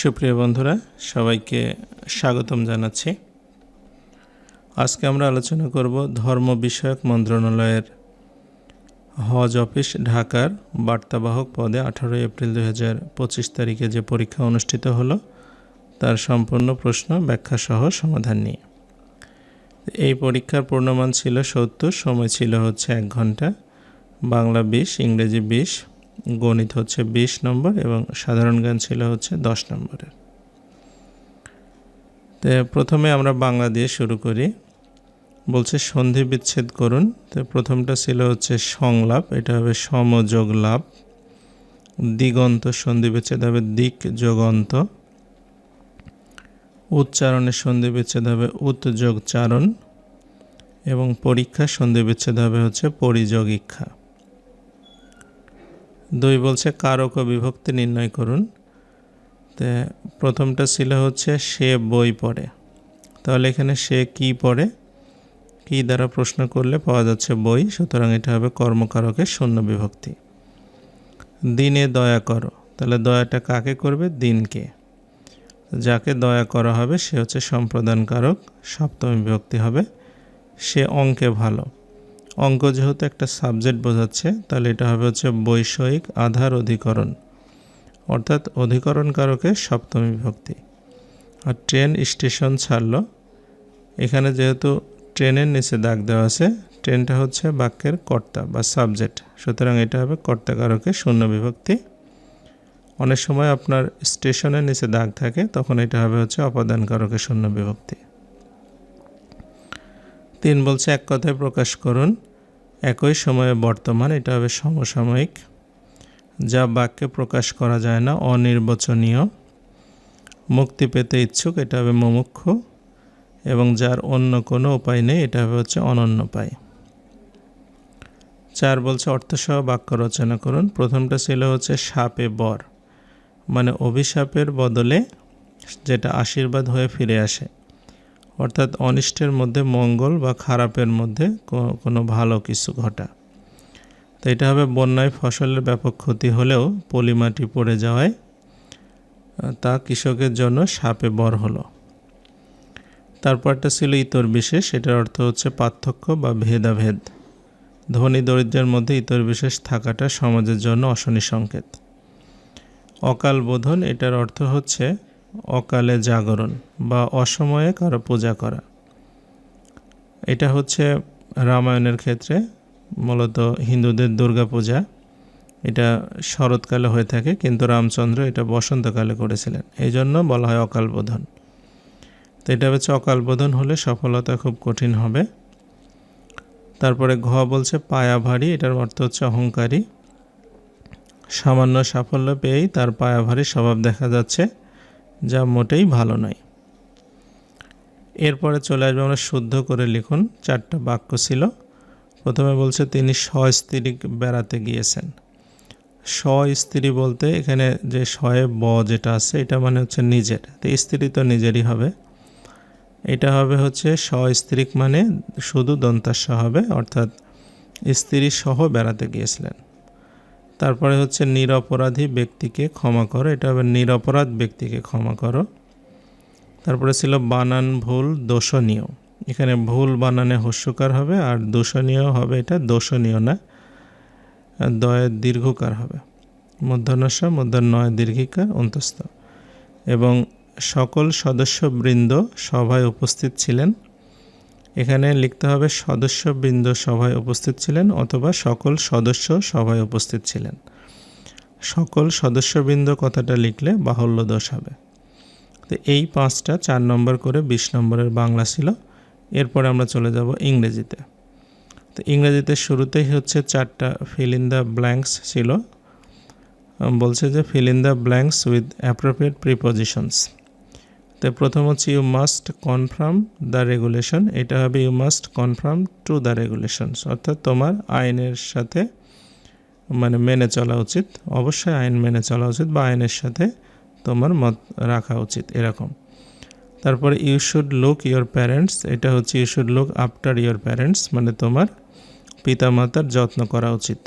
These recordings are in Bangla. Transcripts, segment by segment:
সুপ্রিয় বন্ধুরা, সবাইকে স্বাগতম জানাচ্ছি। আজকে আমরা আলোচনা করব ধর্ম বিষয়ক মন্ত্রণালয়ের হজ অফিস ঢাকার বার্তাবাহক পদে আঠারোই এপ্রিল দু হাজার পঁচিশ তারিখে যে পরীক্ষা অনুষ্ঠিত হলো, তার সম্পূর্ণ প্রশ্ন, ব্যাখ্যা সহ সমাধান নিয়ে। এই পরীক্ষার পূর্ণমান ছিল সত্তর, সময় ছিল হচ্ছে এক ঘণ্টা। বাংলা বিশ, ইংরেজি বিশ গণিত হচ্ছে বিশ নম্বর এবং সাধারণ জ্ঞান ছিল হচ্ছে দশ নম্বরের। তো প্রথমে আমরা বাংলা দিয়ে শুরু করি। বলছে সন্ধি বিচ্ছেদ করুন। তো প্রথমটা ছিল হচ্ছে সংলাপ, এটা হবে সমযোগ লাভ। দিগন্ত সন্ধি বিচ্ছেদ হবে দিক যোগন্ত। উচ্চারণের সন্ধি বিচ্ছেদ হবে উৎযোগ চারণ। এবং পরীক্ষা সন্ধি বিচ্ছেদ হবে হচ্ছে পরিযোগ ইচ্ছা দুই বলছে, কারক ও বিভক্তি নির্ণয় করুন। তে প্রথমটা ছিল হচ্ছে, সে বই পড়ে। তাহলে এখানে সে কি পড়ে? কি দ্বারা প্রশ্ন করলে পাওয়া যাচ্ছে বই? সুতরাং এটা হবে কর্মকারকের শূন্য বিভক্তি। দিনে দয়া করো। তাহলে দয়াটা কাকে করবে? দিনকে। যাকে দয়া করা হবে, সে হচ্ছে সম্প্রদানকারক, সপ্তমী বিভক্তি হবে, সে অঙ্কে ভালো। অঙ্ক যেহেতু একটা সাবজেক্ট বোঝাচ্ছে, তাহলে এটা হবে হচ্ছে বৈষয়িক আধার অধিকরণ। অর্থাৎ অধিকরণ কারকের সপ্তমী বিভক্তি। আর ট্রেন স্টেশন ছাড়লো। এখানে যেহেতু ট্রেনের নিচে দাগ দেওয়া আছে, ট্রেনটা হচ্ছে বাক্যের কর্তা বা সাবজেক্ট। সুতরাং এটা হবে কর্তা কারকের শূন্য বিভক্তি। অনেক সময় আপনার স্টেশনের নিচে দাগ থাকে, তখন এটা হবে হচ্ছে অপাদান কারকের শূন্য বিভক্তি। তিন বলছে, এক কথায় প্রকাশ করুন, একই সময়ে বর্তমান, এটা হবে সমসাময়িক। যা বাক্যে প্রকাশ করা যায় না, অনির্বচনীয়। মুক্তি পেতে ইচ্ছুক, এটা হবে মুমুক্ষ এবং যার অন্য কোনো উপায় নেই, এটা হবে হচ্ছে অনন্য উপায়। চার বলছে, অর্থসহ বাক্য রচনা করুন। প্রথমটা ছিল হচ্ছে সাপে বর। মানে অভিশাপের বদলে যেটা আশীর্বাদ হয়ে ফিরে আসে। অর্থাৎ অনিষ্টের মধ্যে মঙ্গল বা খারাপের মধ্যে কোনো ভালো কিছু ঘটা। তো এটা হবে বন্যায় ফসলের ব্যাপক ক্ষতি হলেও পলিমাটি পড়ে যাওয়ায় তা কৃষকের জন্য সাপে বর হলো। তারপরটা ছিল ইতর বিশেষ, এটার অর্থ হচ্ছে পার্থক্য বা ভেদাভেদ। ধনী দরিদ্রের মধ্যে ইতর বিশেষ থাকাটা সমাজের জন্য অশনি সংকেত। অকাল বোধন, এটার অর্থ হচ্ছে অকালে জাগরণ বা অসময়ে কারও পূজা করা। এটা হচ্ছে রামায়ণের ক্ষেত্রে মূলত হিন্দুদের দুর্গা পূজা। এটা শরৎকালে হয়ে থাকে, কিন্তু রামচন্দ্র এটা বসন্তকালে করেছিলেন। এই জন্য বলা হয় অকাল বোধন। তো এটা হচ্ছে অকাল বোধন হলে সফলতা খুব কঠিন হবে। তারপরে ঘ বলছে পায়া ভারী এটার অর্থ হচ্ছে অহংকারী। সামান্য সাফল্য পেয়েই তার পায়া ভারী স্বভাব দেখা যাচ্ছে। যা মোটেই ভালো নয়। এরপরে চলে আসবে আমরা শুদ্ধ করে লিখুন, চারটা বাক্য ছিল। প্রথমে বলছে, তিনি স্ত্রী বেড়াতে গিয়েছেন। স্ত্রী বলতে এখানে যে শয়ে ব যেটা আছে, এটা মানে হচ্ছে নিজের। তো স্ত্রী তো নিজেরই হবে। এটা হবে হচ্ছে স্ত্রীক মানে শুধু দন্তাস্য হবে, অর্থাৎ স্ত্রী সহ বেড়াতে গিয়েছিলেন। তারপরে হচ্ছে নিরপরাধী ব্যক্তিকে ক্ষমা করো, এটা হবে নিরপরাধ ব্যক্তিকে ক্ষমা করো। তারপরে ছিল বানান ভুল দোষণীয়, এখানে ভুল বানানে হস্যকার হবে আর দোষণীয় হবে এটা দোষণীয় না দয়ের দীর্ঘকার হবে। মধ্যাহ্নস্ব মধ্যাহ্নয় দীর্ঘিকার, অন্তস্থ। এবং সকল সদস্যবৃন্দ সভায় উপস্থিত ছিলেন। এখানে লিখতে হবে সদস্যবৃন্দ সভায় উপস্থিত ছিলেন অথবা সকল সদস্য সভায় উপস্থিত ছিলেন। সকল সদস্যবৃন্দ কথাটা লিখলে বাহুল্য দোষ হবে। তো এই পাঁচটা চার নম্বর করে বিশ নম্বরের বাংলা ছিল। এরপরে আমরা চলে যাব ইংরেজিতে। তো ইংরেজিতে শুরুতেই হচ্ছে চারটা ফিল ইন দ্য ব্ল্যাঙ্কস ছিল। বলছে যে fill in the blanks with appropriate prepositions তো প্রথম হচ্ছে you must confirm the regulation এটা হবে you must confirm to the regulations অর্থাৎ তোমার আইনের সাথে মানে মেনে চলা উচিত, অবশ্যই আইন মেনে চলা উচিত বা আইনের সাথে তোমার মত রাখা উচিত, এরকম। তারপরে you should look your parents এটা হচ্ছে you should look after your parents মানে তোমার পিতামাতার যত্ন করা উচিত।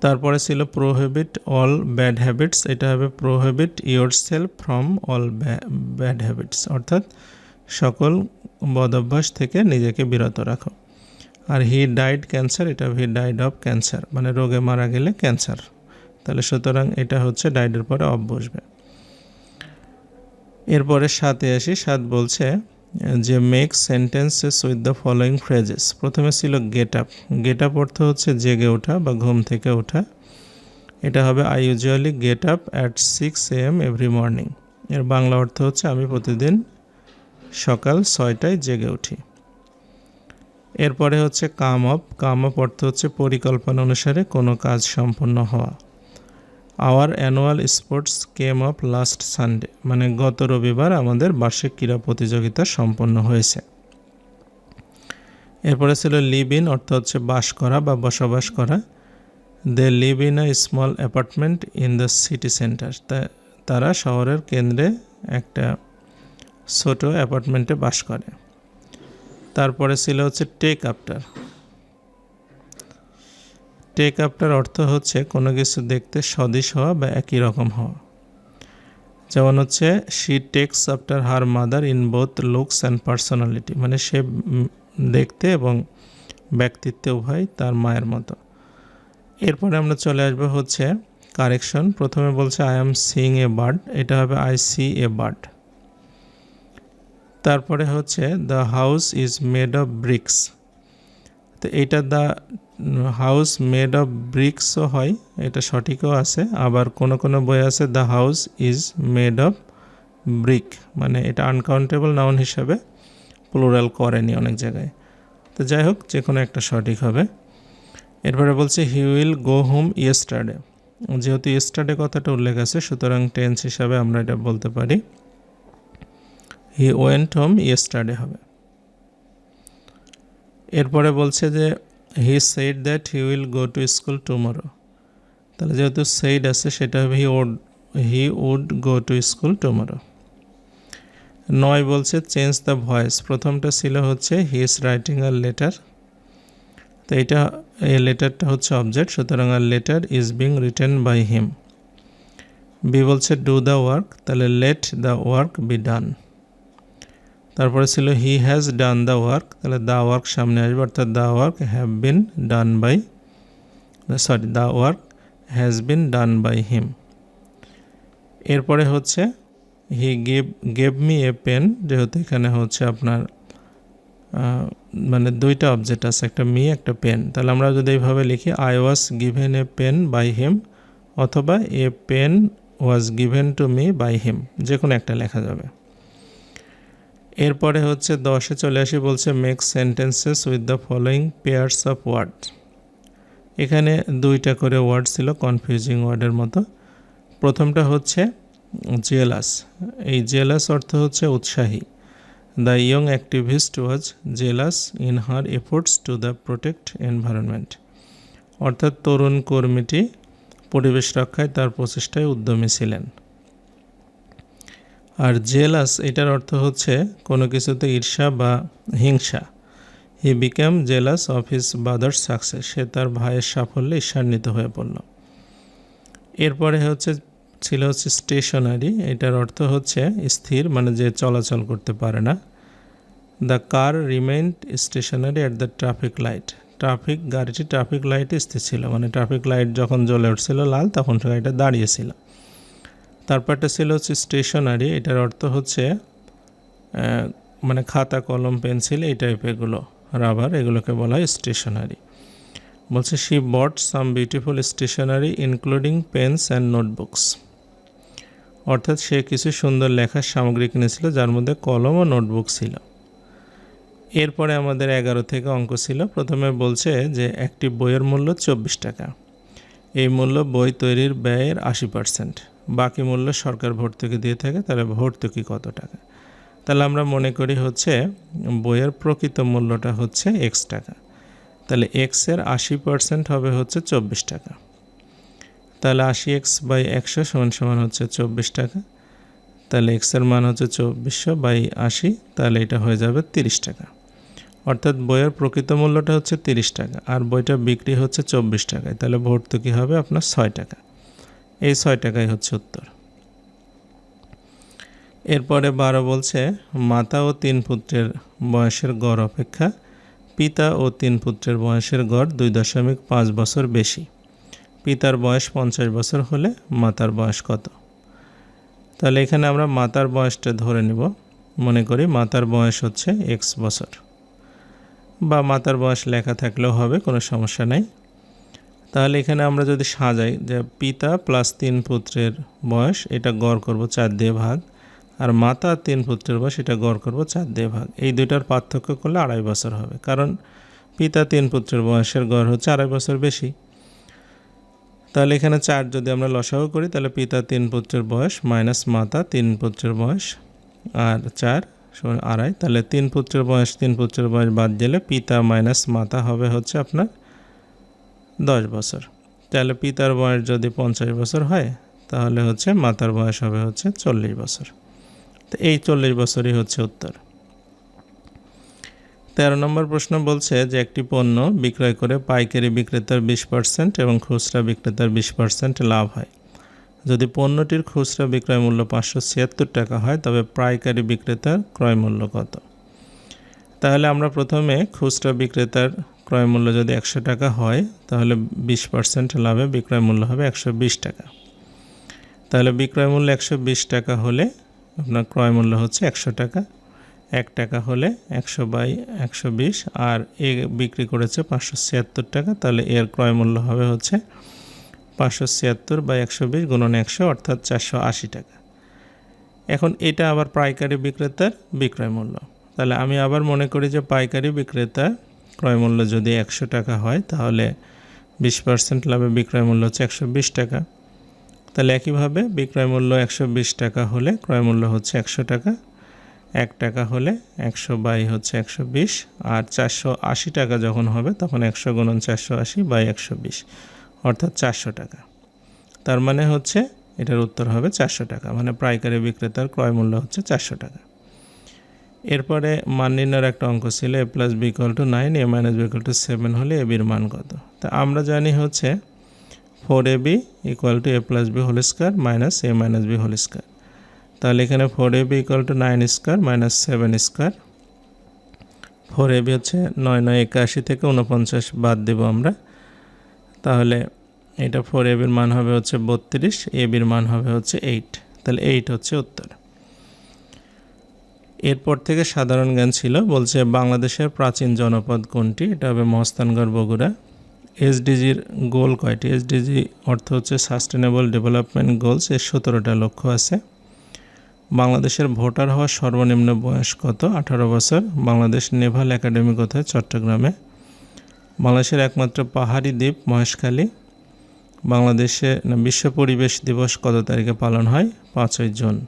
তারপরে ছিল প্রোহেবিট অল ব্যাড হ্যাবিটস এটা হবে prohibit yourself from all bad habits অর্থাৎ সকল বদ অভ্যাস থেকে নিজেকে বিরত রাখো। আর হি ডাইড ক্যান্সার এটা হি ডাইড অফ ক্যান্সার মানে রোগে মারা গেলে ক্যান্সার তাহলে সুতরাং এটা হচ্ছে ডাইডের পরে অফ বসবে এরপরে সাথে আসি, সাত বলছে যে make sentences with the following phrases প্রথমে ছিল গেট আপ গেট আপ অর্থ হচ্ছে জেগে ওঠা বা ঘুম থেকে ওঠা। এটা হবে I usually get up at six am every morning এর বাংলা অর্থ হচ্ছে, আমি প্রতিদিন সকাল ছয়টায় জেগে উঠি। এরপরে হচ্ছে কাম আপ কাম আপ অর্থ হচ্ছে, পরিকল্পনা অনুসারে কোনো কাজ সম্পন্ন হওয়া। Our annual sports came up last Sunday মানে গত রবিবার আমাদের বার্ষিক ক্রীড়া প্রতিযোগিতা সম্পন্ন হয়েছে। এরপরে ছিল লিভ ইন অর্থ হচ্ছে বাস করা বা বসবাস করা। They live in a small apartment in the city centre তারা শহরের কেন্দ্রে একটা ছোট অ্যাপার্টমেন্টে বাস করে। তারপরে ছিল হচ্ছে টেক আফটার টেক আপটার অর্থ হচ্ছে কোনো কিছু দেখতে সদিশ হওয়া বা একই রকম হওয়া। যেমন হচ্ছে she takes after her mother in both looks and personality মানে সে দেখতে এবং ব্যক্তিত্বে উভয় তার মায়ের মতো। এরপরে আমরা চলে আসব হচ্ছে কারেকশন প্রথমে বলছে I am sing a bird এটা হবে আই সি এ বার্ড তারপরে হচ্ছে the house is made of bricks তো এটা দ্য হাউস মেড অফ ব্রিক্সও হয়, এটা সঠিকও আছে, আবার কোনো কোনো বই আছে, the house is made of brick মানে এটা আনকাউন্টেবল নাউন হিসাবে প্লুরাল করেনি অনেক জায়গায়। তো যাই হোক যে কোনো একটা সঠিক হবে। এরপরে বলছে he will go home yesterday যেহেতু ইয়েস্টারডে কথাটা উল্লেখ আছে, সুতরাং টেন্স হিসাবে আমরা এটা বলতে পারি। হি ওয়েন্ট হোম ইয়েস্টারডে হবে। এরপরে বলছে যে he said that he will go to school tomorrow তাহলে যেহেতু সেইড আছে, সেটা হবে he would he would go to school tomorrow নয় বলছে চেঞ্জ দ্য ভয়েস প্রথমটা ছিল হচ্ছে he is writing a letter তো এটা, এই লেটারটা হচ্ছে অবজেক্ট সুতরাং a letter is being written by him B বলছে ডু দ্য ওয়ার্ক তাহলে let the work be done তারপরে ছিল he has done the work তাহলে দ্য ওয়ার্ক সামনে আসবে, অর্থাৎ the work have been done by sorry the work has been done by him এরপরে হচ্ছে he gave gave me a pen যেহেতু এখানে হচ্ছে আপনার মানে দুইটা অবজেক্ট আছে, একটা মি একটা পেন তাহলে আমরা যদি এইভাবে লিখি I was given a pen by him অথবা a pen was given to me by him যে কোনো একটা লেখা যাবে। এরপরে হচ্ছে দশে চলে আসি বলছে make sentences with the following pairs of word এখানে দুইটা করে ওয়ার্ড ছিল কনফিউজিং ওয়ার্ডের মতো। প্রথমটা হচ্ছে জেলাস এই জেলাস অর্থ হচ্ছে উৎসাহী। The young activist was jealous in her efforts to the protect environment অর্থাৎ তরুণ কর্মীটি পরিবেশ রক্ষায় তার প্রচেষ্টায় উদ্যমী ছিলেন। আর জেলাস, এটার অর্থ হচ্ছে কোনো কিছুতে ঈর্ষা বা হিংসা। He become jealous of his brother success সে তার ভাইয়ের সাফল্যে ঈর্ষান্বিত হয়ে পড়ল। এরপরে হচ্ছে, ছিল হচ্ছে স্টেশনারি এটার অর্থ হচ্ছে স্থির মানে যে চলাচল করতে পারে না। The car remained stationary at the traffic light traffic গাড়িটি ট্রাফিক লাইটে স্থির ছিল। মানে ট্রাফিক লাইট যখন জ্বলে উঠছিল লাল, তখন গাড়িটা দাঁড়িয়েছিল তারপরটা ছিল হচ্ছে স্টেশনারি এটার অর্থ হচ্ছে মানে খাতা, কলম, পেন্সিল, এই টাইপ এগুলো রাবার এগুলোকে বলা হয় স্টেশনারি বলছে she bought some beautiful stationery including pens and notebooks অর্থাৎ সে কিছু সুন্দর লেখার সামগ্রী কিনেছিল, যার মধ্যে কলম ও নোটবুক ছিল। এরপরে আমাদের এগারো থেকে অঙ্ক ছিল। প্রথমে বলছে যে, একটি বইয়ের মূল্য চব্বিশ টাকা। এই মূল্য বই তৈরির ব্যয়ের আশি পার্সেন্ট বাকি মূল্য সরকার ভর্তুকি দিয়ে থাকে, তাহলে ভর্তুকি কত টাকা? তাহলে আমরা মনে করি হচ্ছে বইয়ের প্রকৃত মূল্যটা হচ্ছে এক্স টাকা। তাহলে এক্সের আশি পার্সেন্ট হবে হচ্ছে চব্বিশ টাকা। তাহলে আশি এক্স বাই একশো সমান সমান হচ্ছে চব্বিশ টাকা। তাহলে এক্সের মান হচ্ছে চব্বিশশো বাই আশি, তাহলে এটা হয়ে যাবে তিরিশ টাকা। অর্থাৎ বইয়ের প্রকৃত মূল্যটা হচ্ছে তিরিশ টাকা, আর বইটা বিক্রি হচ্ছে চব্বিশ টাকায়, তাহলে ভর্তুকি হবে আপনার ছয় টাকা। এই ছয় টাকাই হচ্ছে উত্তর। এরপরে বারো বলছে, মাতা ও তিন পুত্রের বয়সের গড় অপেক্ষা, পিতা ও তিন পুত্রের বয়সের গড় দুই দশমিক পাঁচ বছর বেশি। পিতার বয়স পঞ্চাশ বছর হলে মাতার বয়স কত? তাহলে এখানে আমরা মাতার বয়সটা ধরে নিব। মনে করি মাতার বয়স হচ্ছে এক্স বছর। বা মাতার বয়স লেখা থাকলেও হবে, কোনো সমস্যা নেই। তাহলে এখানে আমরা যদি সাজাই যে পিতা প্লাস তিন পুত্রের বয়স, এটা গড় করব চার দিয়ে ভাগ, আর মাতা তিন পুত্রের বয়স, এটা গড় করব চার দিয়ে ভাগ। এই দুইটার পার্থক্য করলে আড়াই বছর হবে, কারণ পিতা তিন পুত্রের বয়সের গড় হচ্ছে আড়াই বছর বেশি। তাহলে এখানে চার যদি আমরা লসাও করি, তাহলে পিতা তিন পুত্রের বয়স মাইনাস মাতা তিন পুত্রের বয়স, আর চার আড়াই, তাহলে তিন পুত্রের বয়স, তিন পুত্রের বয়স বাদ দিলে পিতা মাইনাস মাতা হবে হচ্ছে আপনার দশ বছর। তাহলে পিতার বয়স যদি পঞ্চাশ বছর হয়, তাহলে হচ্ছে মাতার বয়স হবে হচ্ছে চল্লিশ বছর। তো এই চল্লিশ বছরই হচ্ছে উত্তর। তেরো নম্বর প্রশ্ন বলছে যে একটি পণ্য বিক্রয় করে পাইকারি বিক্রেতার বিশ পার্সেন্ট এবং খুচরা বিক্রেতার বিশ পার্সেন্ট লাভ হয়। যদি পণ্যটির খুচরা বিক্রয় মূল্য পাঁচশো ছিয়াত্তর টাকা হয়, তবে পাইকারি বিক্রেতার ক্রয় মূল্য কত? তাহলে আমরা প্রথমে খুচরা বিক্রেতার ক্রয় মূল্য যদি একশো টাকা হয়, তাহলে বিশ পার্সেন্ট লাভে বিক্রয় মূল্য হবে একশো বিশ টাকা। তাহলে বিক্রয় মূল্য একশো বিশ টাকা হলে আপনার ক্রয় মূল্য হচ্ছে একশো টাকা, এক টাকা হলে একশো বাই একশো বিশ, আর এ বিক্রি করেছে পাঁচশো ছিয়াত্তর টাকা, তাহলে এর ক্রয় মূল্য হবে হচ্ছে পাঁচশো ছিয়াত্তর বাই একশো বিশ গুণন একশো, অর্থাৎ চারশো আশি টাকা। এখন এটা আবার পাইকারি বিক্রেতার বিক্রয় মূল্য। তাহলে আমি আবার মনে করি যে পাইকারি বিক্রেতা ক্রয় মূল্য যদি একশো টাকা হয়, তাহলে বিশ পার্সেন্ট লাভে বিক্রয় মূল্য হচ্ছে একশো বিশ টাকা। তাহলে একইভাবে বিক্রয় মূল্য একশো বিশ টাকা হলে ক্রয় মূল্য হচ্ছে একশো টাকা, এক টাকা হলে একশো বাই হচ্ছে একশো বিশ, আর চারশো আশি টাকা যখন হবে, তখন একশো গুণন চারশো আশি বাই একশো বিশ, অর্থাৎ চারশো টাকা। তার মানে হচ্ছে এটার উত্তর হবে চারশো টাকা মানে পাইকারি বিক্রেতার ক্রয় মূল্য হচ্ছে চারশো টাকা। এরপরে মান নির্ণয়ের একটা অঙ্ক ছিল A plus B to nine A minus B equal to seven হলে এ বির মান কত? তা আমরা জানি হচ্ছে four A B equal to A plus B whole square minus A minus B whole square তাহলে এখানে four A B equal to nine square minus seven square four A B হচ্ছে নয় নয়, একাশি থেকে উনপঞ্চাশ বাদ দেব আমরা। তাহলে এটা ফোর এ বির মান হবে হচ্ছে বত্রিশ এ বির মান হবে হচ্ছে এইট তাহলে এইট হচ্ছে উত্তর। এরপর থেকে সাধারণ জ্ঞান ছিল। বলছে, বাংলাদেশের প্রাচীন জনপদ কোনটি? এটা হবে মহস্তানগড় বগুড়া। এসডিজির গোল কয়টি? এসডিজি অর্থ হচ্ছে সাস্টেনেবল ডেভেলপমেন্ট গোলস। এর সতেরোটা লক্ষ্য আছে। বাংলাদেশের ভোটার হওয়ার সর্বনিম্ন বয়স কত? আঠারো বছর। বাংলাদেশ নেভাল একাডেমি কোথায়? চট্টগ্রামে। বাংলাদেশের একমাত্র পাহাড়ি দ্বীপ মহেশখালী। বাংলাদেশে বিশ্ব পরিবেশ দিবস কত তারিখে পালন হয়? পাঁচই জুন।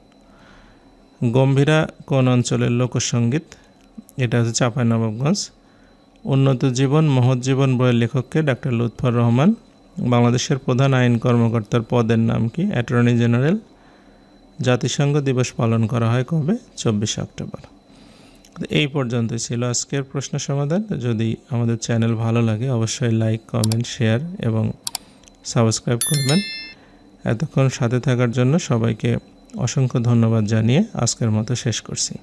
গম্ভীরা কোন অঞ্চলের লোকসঙ্গীত এটা হচ্ছে চাঁপাইনবাবগঞ্জ উন্নত জীবন, মহৎ জীবন বইয়ের লেখককে ডাক্তার লুৎফর রহমান। বাংলাদেশের প্রধান আইন কর্মকর্তার পদের নাম কি? Attorney general. জাতিসংঘ দিবস পালন করা হয় কবে? চব্বিশে অক্টোবর। এই পর্যন্তই ছিল আজকের প্রশ্ন সমাধান। যদি আমাদের চ্যানেল ভালো লাগে, অবশ্যই লাইক, কমেন্ট, শেয়ার এবং সাবস্ক্রাইব করবেন। এতক্ষণ সাথে থাকার জন্য সবাইকে অসংখ্য ধন্যবাদ জানিয়ে আজকের মতো শেষ করছি।